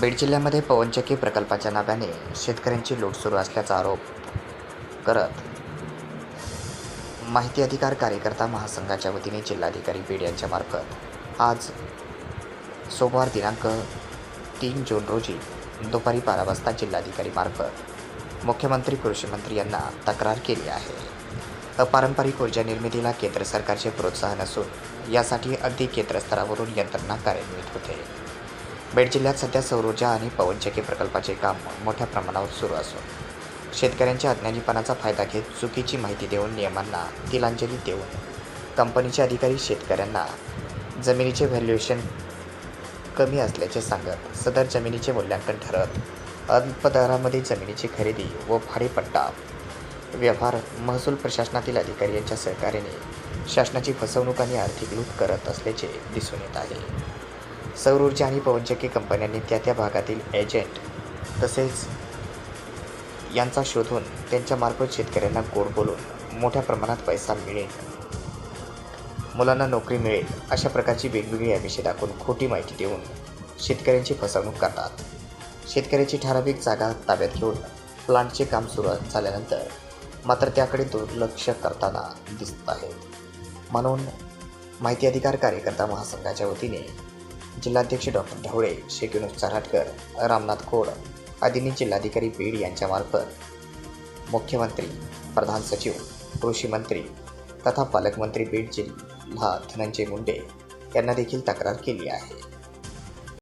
बीड जिल्ह्यामध्ये पवनचक्की प्रकल्पाच्या नाव्याने शेतकऱ्यांची लूट सुरू असल्याचा आरोप करत माहिती अधिकार कार्यकर्ता महासंघाच्या वतीने जिल्हाधिकारी बीड यांच्यामार्फत आज सोमवार दिनांक तीन जून रोजी दुपारी बारा वाजता जिल्हाधिकारी मार्फत मुख्यमंत्री कृषीमंत्री यांना तक्रार केली आहे. अपारंपरिक ऊर्जा निर्मितीला केंद्र सरकारचे प्रोत्साहन असून यासाठी अगदी केंद्रस्तरावरून यंत्रणा कार्यान्वित होते. बीड जिल्ह्यात सध्या सौरऊर्जा आणि पवनचक्की प्रकल्पाचे काम मोठ्या प्रमाणावर सुरू असून शेतकऱ्यांच्या अज्ञानीपणाचा फायदा घेत चुकीची माहिती देऊन नियमांना तिलांजली देऊन कंपनीचे अधिकारी शेतकऱ्यांना जमिनीचे व्हॅल्युएशन कमी असल्याचे सांगत सदर जमिनीचे मूल्यांकन ठरत अल्प दरामध्ये जमिनीची खरेदी व भाडेपट्टा व्यवहार महसूल प्रशासनातील अधिकारी यांच्या सहकार्याने शासनाची फसवणूक आणि आर्थिक लूट करत असल्याचे दिसून येत आहे. सौर ऊर्जा आणि पवनचक्की कंपन्यांनी त्या त्या भागातील एजंट तसेच यांचा शोधून त्यांच्यामार्फत शेतकऱ्यांना गोड बोलून मोठ्या प्रमाणात पैसा मिळेल. मुलांना नोकरी मिळेल अशा प्रकारची वेगवेगळी आमिषे दाखवून खोटी माहिती देऊन शेतकऱ्यांची फसवणूक करतात. शेतकऱ्याची ठराविक जागा ताब्यात घेऊन प्लांटचे काम सुरू झाल्यानंतर मात्र त्याकडे दुर्लक्ष करताना दिसत आहे. म्हणून माहिती अधिकार कार्यकर्ता महासंघाच्या वतीने जिल्हाध्यक्ष डॉक्टर ढवळे शेख युनुस चराटकर रामनाथ खोड आदींनी जिल्हाधिकारी बीड यांच्यामार्फत मुख्यमंत्री प्रधान सचिव कृषी मंत्री तथा पालकमंत्री बीड जिल्हा धनंजय मुंडे यांना देखील तक्रार केली आहे.